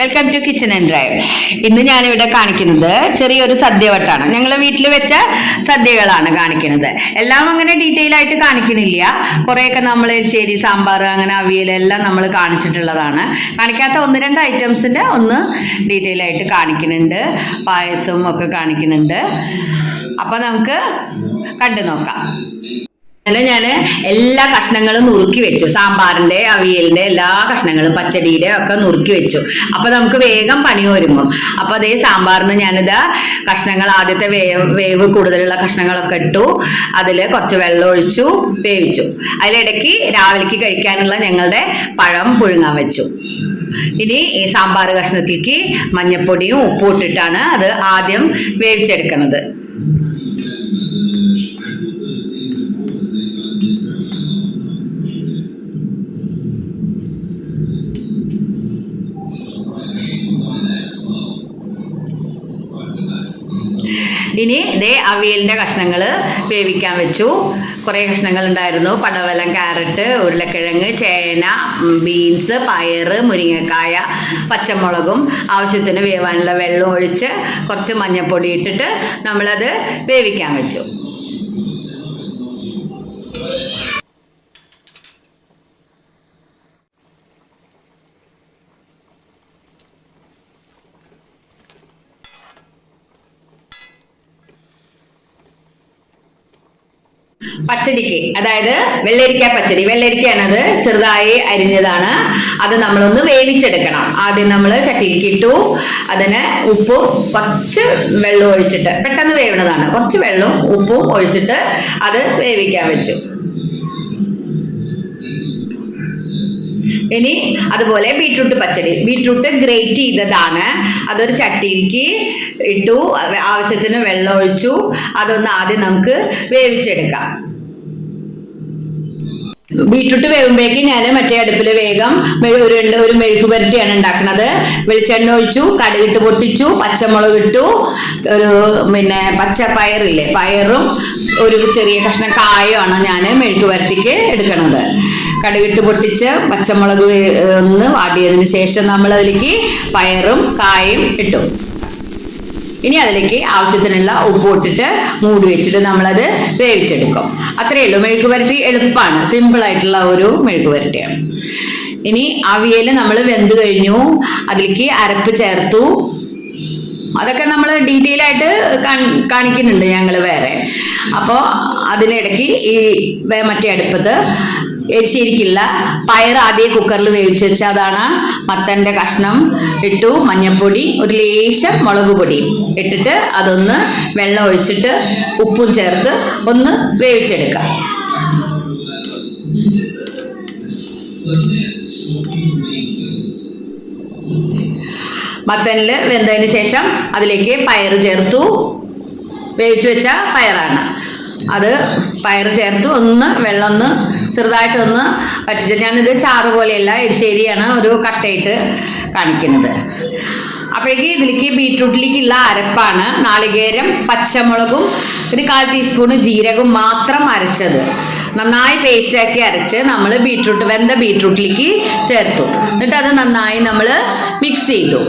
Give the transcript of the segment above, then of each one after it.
Welcome to kitchen and drive ഇന്ന് ഞാനിവിടെ കാണിക്കുന്നത് ചെറിയൊരു സദ്യവട്ടാണ്. ഞങ്ങളെ വീട്ടിൽ വെച്ച സദ്യകളാണ് കാണിക്കുന്നത്. എല്ലാം അങ്ങനെ ഡീറ്റെയിൽ ആയിട്ട് കാണിക്കണില്ല കുറേയൊക്കെ നമ്മൾ ശരി സാമ്പാർ അങ്ങനെ അവിയൽ എല്ലാം നമ്മൾ കാണിച്ചിട്ടുള്ളതാണ്. കാണിക്കാത്ത ഒന്ന് രണ്ട് ഐറ്റംസിന്റെ ഒന്ന് ഡീറ്റെയിൽ ആയിട്ട് കാണിക്കുന്നുണ്ട്. പായസവും ഒക്കെ കാണിക്കുന്നുണ്ട്. അപ്പം നമുക്ക് കണ്ടു നോക്കാം. അങ്ങനെ ഞാൻ എല്ലാ കഷ്ണങ്ങളും നുറുക്കി വെച്ചു. സാമ്പാറിന്റെ അവിയലിന്റെ എല്ലാ കഷ്ണങ്ങളും പച്ചടിയുടെ ഒക്കെ നുറുക്കി വെച്ചു. അപ്പൊ നമുക്ക് വേഗം പണി ഒരുങ്ങും. അപ്പൊ അതേ സാമ്പാറിന് ഞാനിത് കഷ്ണങ്ങൾ ആദ്യത്തെ വേവ് വേവ് കൂടുതലുള്ള കഷ്ണങ്ങളൊക്കെ ഇട്ടു. അതിൽ കുറച്ച് വെള്ളം ഒഴിച്ചു വേവിച്ചു. അതിലിടയ്ക്ക് രാവിലേക്ക് കഴിക്കാനുള്ള ഞങ്ങളുടെ പഴം പുഴുങ്ങാൻ വെച്ചു. ഇനി ഈ സാമ്പാർ കഷ്ണത്തിലേക്ക് മഞ്ഞപ്പൊടിയും ഉപ്പും ഇട്ടിട്ടാണ് അത് ആദ്യം വേവിച്ചെടുക്കുന്നത്. ഇനി ഇതേ അവിയലിന്റെ കഷ്ണങ്ങൾ വേവിക്കാൻ വെച്ചു. കുറേ കഷ്ണങ്ങൾ ഉണ്ടായിരുന്നു പടവലം ക്യാരറ്റ് ഉരുളക്കിഴങ്ങ് ചേന ബീൻസ് പയർ മുരിങ്ങക്കായ പച്ചമുളകും ആവശ്യത്തിന് വേവാനുള്ള വെള്ളം ഒഴിച്ച് കുറച്ച് മഞ്ഞൾപ്പൊടി ഇട്ടിട്ട് നമ്മളത് വേവിക്കാൻ വെച്ചു. പച്ചടിക്ക്. അതായത് വെള്ളരിക്ക പച്ചടി. വെള്ളരിക്കയാണത് ചെറുതായി അരിഞ്ഞതാണ്. അത് നമ്മളൊന്ന് വേവിച്ചെടുക്കണം. ആദ്യം നമ്മൾ ചട്ടിയിലേക്ക് ഇട്ടു. അതിന് ഉപ്പും കുറച്ച് വെള്ളം ഒഴിച്ചിട്ട് പെട്ടെന്ന് വേവണതാണ് കുറച്ച് വെള്ളവും ഉപ്പും ഒഴിച്ചിട്ട് അത് വേവിക്കാൻ വെച്ചു. ഇനി അതുപോലെ ബീട്രൂട്ട് പച്ചടി. ബീട്രൂട്ട് ഗ്രേറ്റ് ചെയ്തതാണ്. അതൊരു ചട്ടിയിലേക്ക് ഇട്ടു. ആവശ്യത്തിന് വെള്ളം ഒഴിച്ചു. അതൊന്ന് ആദ്യം നമുക്ക് വേവിച്ചെടുക്കാം. ബീട്രൂട്ട് വേവുമ്പോഴേക്ക് ഞാൻ മറ്റേ അടുപ്പിൽ വേഗം ഒരു ഒരു മെഴുക്ക് പുരട്ടിയാണ് ഉണ്ടാക്കുന്നത്. വെളിച്ചെണ്ണ ഒഴിച്ചു കടുകിട്ട് പൊട്ടിച്ചു പച്ചമുളക് ഇട്ടു. ഒരു പിന്നെ പച്ച പയറില്ലേ പയറും ഒരു ചെറിയ കഷ്ണം കായുമാണ് ഞാൻ മെഴുക്ക് പുരട്ടിക്ക് എടുക്കണത്. കടുകിട്ട് പൊട്ടിച്ച് പച്ചമുളക് ഒന്ന് വാടിയതിന് ശേഷം നമ്മൾ അതിലേക്ക് പയറും കായും ഇട്ടു. ഇനി അതിലേക്ക് ആവശ്യത്തിനുള്ള ഉപ്പ് ഇട്ടിട്ട് മൂടി വെച്ചിട്ട് നമ്മളത് വേവിച്ചെടുക്കും. അത്രയേ ഉള്ളൂ. മെഴുക്ക് പുരട്ടി എളുപ്പമാണ് സിമ്പിൾ ആയിട്ടുള്ള ഒരു മെഴുക്ക് പുരട്ടിയാണ് ഇനി അവിയൽ നമ്മൾ വെന്ത് കഴിഞ്ഞു. അതിലേക്ക് അരപ്പ് ചേർത്തു. അതൊക്കെ നമ്മൾ ഡീറ്റെയിൽ ആയിട്ട് കാണിക്കുന്നുണ്ട് ഞങ്ങൾ വേറെ. അപ്പോൾ അതിനിടയ്ക്ക് ഈ മറ്റേ അടുപ്പത്ത് എരിശ്ശേരിക്കുള്ള പയർ ആദ്യം കുക്കറിൽ വേവിച്ച് വെച്ച അതാണ് മത്തന്റെ കഷ്ണം. ഇട്ടു മഞ്ഞൾപ്പൊടി ഒരു ലേശം മുളക് പൊടി. ഇട്ടിട്ട് അതൊന്ന് വെള്ളം ഒഴിച്ചിട്ട് ഉപ്പും ചേർത്ത് ഒന്ന് വേവിച്ചെടുക്കാം. മത്തനിൽ വെന്തതിന് ശേഷം അതിലേക്ക് പയർ ചേർത്തു. വേവിച്ചു വെച്ച പയറാണ്. അത് പയർ ചേർത്ത് ഒന്ന് വെള്ളം ഒന്ന് ചെറുതായിട്ടൊന്ന് വറ്റിച്ചത് ഞാനിത് ചാറ് പോലെയല്ല എരിശ്ശേരിയാണ് ഒരു കട്ടയിട്ട് കാണിക്കുന്നത്. അപ്പോഴേക്ക് ഇതിലേക്ക് ബീട്രൂട്ടിലേക്കുള്ള അരപ്പാണ് നാളികേരം പച്ചമുളകും ഒരു കാൽ ടീസ്പൂണ് ജീരകം മാത്രം അരച്ചത്. നന്നായി പേസ്റ്റാക്കി അരച്ച് നമ്മൾ ബീട്രൂട്ട് വെന്ത ബീട്രൂട്ടിലേക്ക് ചേർത്തു. എന്നിട്ട് അത് നന്നായി നമ്മൾ മിക്സ് ചെയ്തു.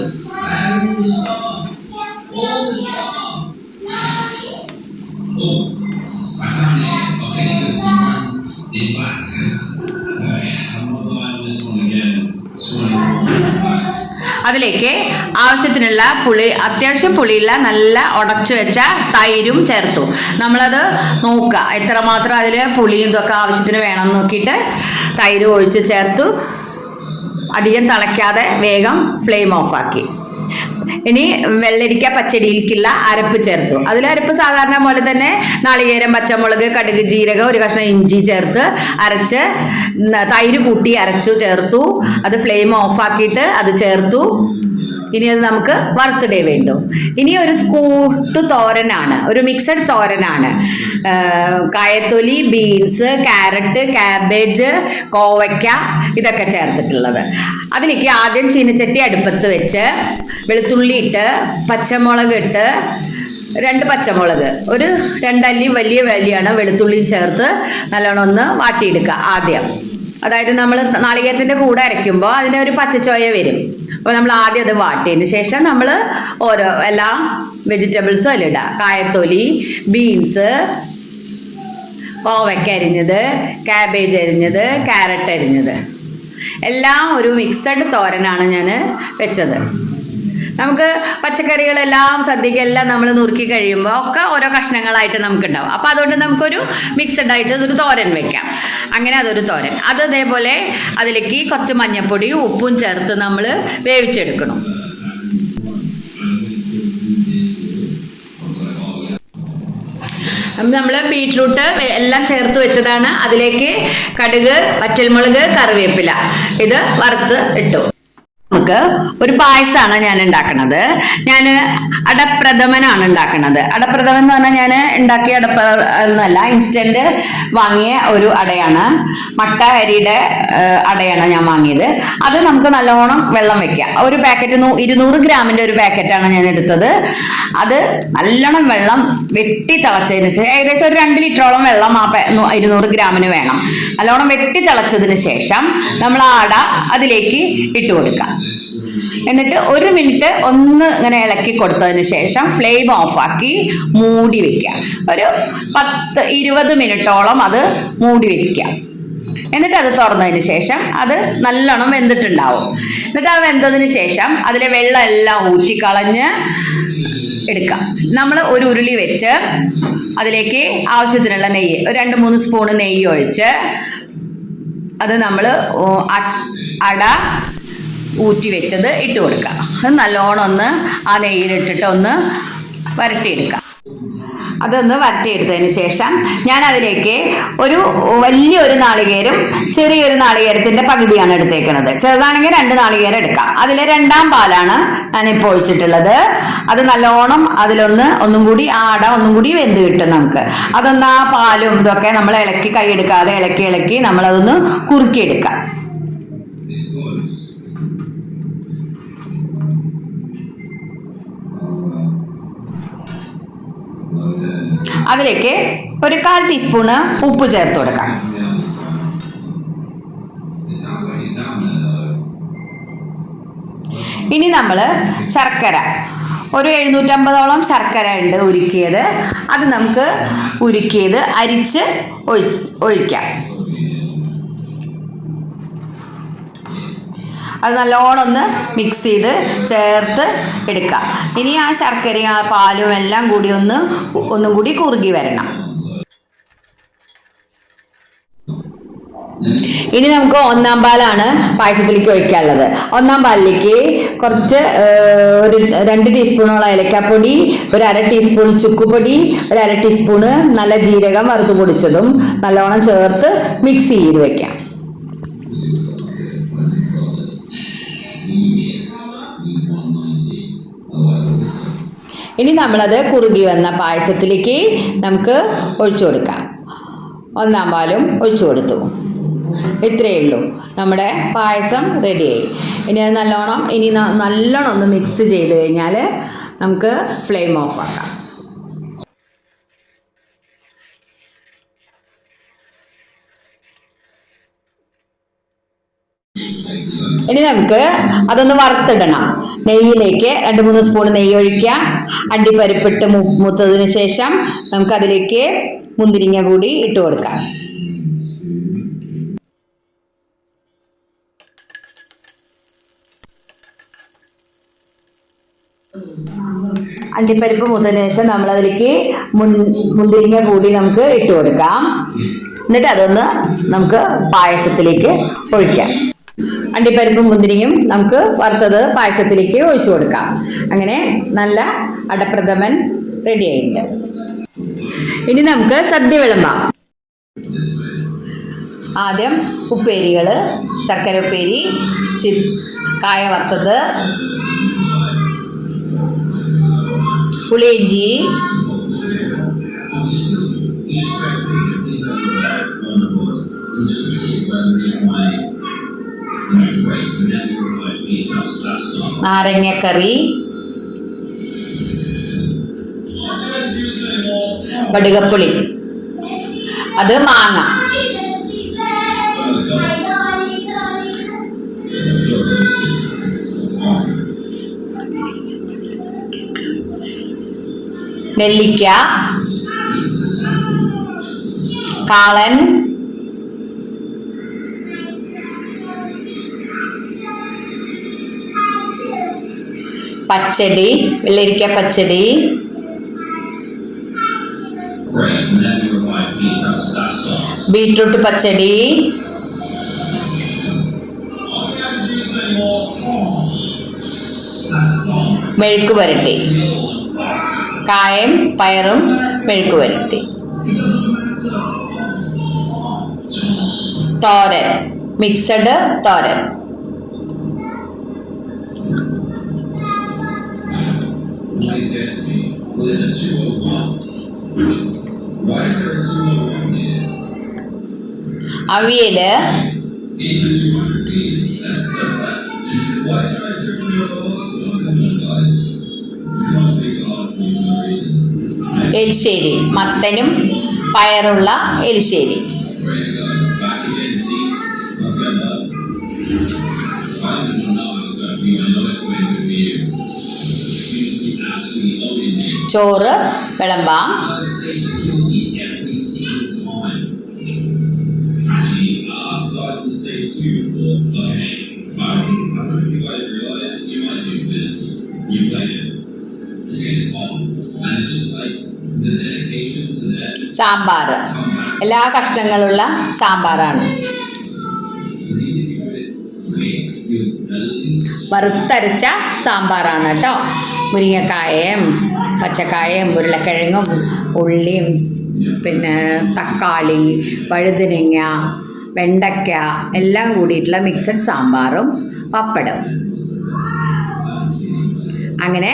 അതിലേക്ക് ആവശ്യത്തിനുള്ള പുളി അത്യാവശ്യം പുളിയുള്ള നല്ല ഉടച്ചു വെച്ച തൈരും ചേർത്തു. നമ്മളത് നോക്കുക. എത്രമാത്രം അതിൽ പുളിയും ഇതൊക്കെ ആവശ്യത്തിന് വേണം നോക്കിയിട്ട് തൈര് ഒഴിച്ച് ചേർത്തു. അധികം തിളയ്ക്കാതെ വേഗം ഫ്ലെയിം ഓഫാക്കി ഇനി വെള്ളരിക്ക പച്ചടിയിലേക്കുള്ള അരപ്പ് ചേർത്തു. അതിൽ അരപ്പ് സാധാരണ പോലെ തന്നെ നാളികേരം പച്ചമുളക് കടുക് ജീരകം ഒരു കഷ്ണം ഇഞ്ചി ചേർത്ത് അരച്ച് തൈര് കൂട്ടി അരച്ചു ചേർത്തു. അത് ഫ്ലെയിം ഓഫാക്കിയിട്ട് അത് ചേർത്തു. ഇനി അത് നമുക്ക് വറുത്തിടേ വേണ്ടു. ഇനി ഒരു കൂട്ടു തോരനാണ് ഒരു മിക്സഡ് തോരനാണ്. കായത്തൊലി ബീൻസ് ക്യാരറ്റ് ക്യാബേജ് കോവയ്ക്ക ഇതൊക്കെ ചേർത്തിട്ടുള്ളത്. അതിലേക്ക് ആദ്യം ചീനച്ചട്ടി അടുപ്പത്ത് വെച്ച് വെളുത്തുള്ളി ഇട്ട് പച്ചമുളക് ഇട്ട് രണ്ട് പച്ചമുളക് ഒരു രണ്ടല്ലി വലിയ വലിയാണ് വെളുത്തുള്ളിയും ചേർത്ത് നല്ലോണം ഒന്ന് വാട്ടിയെടുക്കുക ആദ്യം. അതായത് നമ്മൾ നാളികേരത്തിന്റെ കൂടെ അരയ്ക്കുമ്പോൾ അതിന് ഒരു പച്ചച്ചോയ വരും. അപ്പോൾ നമ്മൾ ആദ്യം അത് വാട്ടിയതിന് ശേഷം നമ്മൾ ഓരോ എല്ലാ വെജിറ്റബിൾസും അതിലിടുക കായത്തൊലി ബീൻസ് കോവയ്ക്ക അരിഞ്ഞത് ക്യാബേജ് അരിഞ്ഞത് ക്യാരറ്റ് അരിഞ്ഞത്. എല്ലാം ഒരു മിക്സഡ് തോരനാണ് ഞാൻ വെച്ചത്. നമുക്ക് പച്ചക്കറികളെല്ലാം സദ്യക്കെല്ലാം നമ്മൾ നുറുക്കി കഴിയുമ്പോൾ ഒക്കെ ഓരോ കഷ്ണങ്ങളായിട്ട് നമുക്കുണ്ടാവും. അപ്പോൾ അതുകൊണ്ട് നമുക്കൊരു മിക്സഡ് ആയിട്ട് ഒരു തോരൻ വെക്കാം. അങ്ങനെ അതൊരു തോരൻ. അത് അതേപോലെ അതിലേക്ക് കുറച്ച് മഞ്ഞൾപ്പൊടിയും ഉപ്പും ചേർത്ത് നമ്മൾ വേവിച്ചെടുക്കണം. നമ്മൾ ബീട്രൂട്ട് എല്ലാം ചേർത്ത് വെച്ചതാണ്. അതിലേക്ക് കടുക് പച്ചൽമുളക് കറിവേപ്പില. ഇത് വറുത്ത് ഇട്ടു. നമുക്ക് ഒരു പായസമാണ് ഞാൻ ഉണ്ടാക്കുന്നത് ഞാൻ അടപ്രഥമനാണ് ഉണ്ടാക്കുന്നത് അടപ്രഥമൻ എന്ന് പറഞ്ഞാൽ ഞാൻ ഉണ്ടാക്കിയ അടപ്ര എന്നല്ല ഇൻസ്റ്റന്റ് വാങ്ങിയ ഒരു അടയാണ്. മട്ട അരിയുടെ അടയാണ് ഞാൻ വാങ്ങിയത്. അത് നമുക്ക് നല്ലോണം വെള്ളം വെക്കാം. ഒരു പാക്കറ്റ് ഇരുന്നൂറ് ഗ്രാമിന്റെ ഒരു പാക്കറ്റാണ് ഞാൻ എടുത്തത്. അത് നല്ലോണം വെള്ളം വെട്ടി തിളച്ചതിന് ശേഷം ഏകദേശം ഒരു രണ്ട് ലിറ്ററോളം വെള്ളം ആ ഇരുന്നൂറ് ഗ്രാമിന് വേണം. നല്ലോണം വെട്ടി തിളച്ചതിന് ശേഷം നമ്മൾ ആ അട അതിലേക്ക് ഇട്ട് കൊടുക്കാം. എന്നിട്ട് ഒരു മിനിറ്റ് ഒന്ന് ഇങ്ങനെ ഇളക്കി കൊടുത്തതിന് ശേഷം ഫ്ലെയിം ഓഫാക്കി മൂടി വെക്കുക. ഒരു പത്ത് ഇരുപത് മിനിറ്റോളം അത് മൂടി വെക്കുക. എന്നിട്ട് അത് തുറന്നതിന് ശേഷം അത് നല്ലോണം വെന്തിട്ടുണ്ടാവും. എന്നിട്ട് ആ വെന്തതിന് ശേഷം അതിലെ വെള്ളം എല്ലാം ഊറ്റിക്കളഞ്ഞ് എടുക്കാം നമ്മൾ ഒരു ഉരുളി വെച്ച് അതിലേക്ക് ആവശ്യത്തിനുള്ള നെയ്യ് ഒരു രണ്ട് മൂന്ന് സ്പൂണ് നെയ്യ് ഒഴിച്ച് അത് നമ്മൾ അട ഊറ്റി വെച്ചത് ഇട്ട് കൊടുക്കുക അത് നല്ലോണം ഒന്ന് ആ നെയ്യിലിട്ടിട്ട് ഒന്ന് വരട്ടിയെടുക്കുക അതൊന്ന് വരട്ടിയെടുത്തതിന് ശേഷം ഞാൻ അതിലേക്ക് ഒരു വലിയൊരു നാളികേരം ചെറിയൊരു നാളികേരത്തിന്റെ പകുതിയാണ് എടുത്തേക്കുന്നത് ചെറുതാണെങ്കിൽ രണ്ട് നാളികേരം എടുക്കാം. അതിൽ രണ്ടാം പാലാണ് ഞാനിപ്പോൾ ഒഴിച്ചിട്ടുള്ളത്. അത് നല്ലോണം അതിലൊന്ന് ഒന്നും കൂടി ആ അട ഒന്നും കൂടി വെന്ത് കിട്ടും നമുക്ക്. അതൊന്ന് ആ പാലും ഇതൊക്കെ നമ്മൾ ഇളക്കി കൈ എടുക്കാതെ ഇളക്കി ഇളക്കി നമ്മളതൊന്ന് കുറുക്കിയെടുക്കാം. അതിലേക്ക് ഒരു കാൽ ടീസ്പൂണ് ഉപ്പ് ചേർത്ത് കൊടുക്കാം. ഇനി നമ്മൾ ശർക്കര. ഒരു എഴുന്നൂറ്റമ്പതോളം ശർക്കര ഉണ്ട് ഉരുക്കിയത്. അത് നമുക്ക് ഉരുക്കിയത് അരിച്ച് ഒഴി ഒഴിക്കാം. അത് നല്ലോണം ഒന്ന് മിക്സ് ചെയ്ത് ചേർത്ത് എടുക്കുക. ഇനി ആ ശർക്കരയും ആ പാലും എല്ലാം കൂടി ഒന്ന് ഒന്നും കൂടി കുറുകി വരണം. ഇനി നമുക്ക് ഒന്നാം പാലാണ് പായസത്തിലേക്ക് ഒഴിക്കാനുള്ളത്. ഒന്നാം പാലിലേക്ക് കുറച്ച് ഒരു രണ്ട് ടീസ്പൂണോളം ഏലക്കാപ്പൊടി ഒരു അര ടീസ്പൂൺ ചുക്കുപൊടി ഒരു അര ടീസ്പൂണ് നല്ല ജീരകം വറുത്ത് പൊടിച്ചതും നല്ലോണം ചേർത്ത് മിക്സ് ചെയ്ത് വെക്കാം. ഇനി നമ്മളത് കുറുകി വന്ന പായസത്തിലേക്ക് നമുക്ക് ഒഴിച്ചു കൊടുക്കാം. ഒന്നാം പാലും ഒഴിച്ചു കൊടുത്തു. ഇത്രയേ ഉള്ളൂ. നമ്മുടെ പായസം റെഡിയായി ഇനി അത് നല്ലോണം ഇനി നല്ലോണം ഒന്ന് മിക്സ് ചെയ്ത് കഴിഞ്ഞാൽ നമുക്ക് ഫ്ലെയിം ഓഫ് ആക്കാം. നമുക്ക് അതൊന്ന് വറുത്തിടണം. നെയ്യിലേക്ക് രണ്ട് മൂന്ന് സ്പൂൺ നെയ്യ് ഒഴിക്കുക അണ്ടിപ്പരിപ്പിട്ട് മൂത്തതിന് ശേഷം നമുക്കതിലേക്ക് മുന്തിരിങ്ങ കൂടി ഇട്ട് കൊടുക്കാം. അണ്ടിപ്പരിപ്പ് മൂത്തതിന് ശേഷം നമ്മൾ അതിലേക്ക് മുൻ മുന്തിരിങ്ങ കൂടി നമുക്ക് ഇട്ട് കൊടുക്കാം. എന്നിട്ട് അതൊന്ന് നമുക്ക് പായസത്തിലേക്ക് ഒഴിക്കാം. അണ്ടിപ്പരിപ്പും മുന്തിരിയും നമുക്ക് വറുത്തത് പായസത്തിലേക്ക് ഒഴിച്ചു കൊടുക്കാം അങ്ങനെ നല്ല അടപ്രഥമൻ റെഡി ആയിട്ടുണ്ട് ഇനി നമുക്ക് സദ്യ വിളമ്പാം ആദ്യം ഉപ്പേരികൾ ശർക്കര ഉപ്പേരി ചിപ്സ് കായ വറുത്തത് പുളിയിഞ്ചി നാരങ്ങക്കറി. വടുകപ്പുളി. അത് മാങ്ങ. നെല്ലിക്ക. കാളൻ. Say വെള്ളരിക്ക പച്ചടി. ബീട്രൂട്ട് പച്ചടി. മെഴുക്ക് വരട്ടി. കായം പയറും മെഴുക്ക് വരട്ടി. തോരൻ. മിക്സഡ് തോരൻ. Is a two oh? Why is there a two oh one here? Avial. Elissery മത്തനും പയറുള്ള എലിശ്ശേരി. ചോറ് വിളമ്പാം. സാമ്പാർ. എല്ലാ കഷ്ണങ്ങളുള്ള സാമ്പാറാണ്. വറുത്തരച്ച സാമ്പാറാണ് കേട്ടോ. മുരിങ്ങക്കായയും പച്ചക്കായയും ഉരുളക്കിഴങ്ങും ഉള്ളിയും പിന്നെ തക്കാളി വഴുതനങ്ങ വെണ്ടയ്ക്ക എല്ലാം കൂടിയിട്ടുള്ള മിക്സഡ് സാമ്പാറും പപ്പടം അങ്ങനെ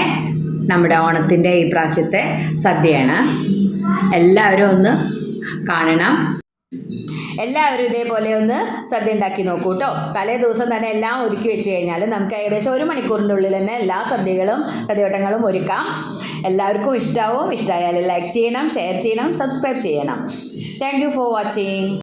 നമ്മുടെ ഓണത്തിന്റെ ഈ പ്രാവശ്യത്തെ സദ്യയാണ്. എല്ലാവരും ഒന്ന് കാണണം. എല്ലാവരും ഇതേപോലെ ഒന്ന് സദ്യ ഉണ്ടാക്കി നോക്കൂ കേട്ടോ തലേ ദിവസം തന്നെ എല്ലാം ഒതുക്കി വെച്ച് കഴിഞ്ഞാൽ നമുക്ക് ഏകദേശം ഒരു മണിക്കൂറിന്റെ ഉള്ളിൽ തന്നെ എല്ലാ സദ്യകളും സദ്യവട്ടങ്ങളും ഒരുക്കാം. എല്ലാവർക്കും ഇഷ്ടാവും. ഇഷ്ടമായാൽ ലൈക്ക് ചെയ്യണം ഷെയർ ചെയ്യണം സബ്സ്ക്രൈബ് ചെയ്യണം. Thank for watching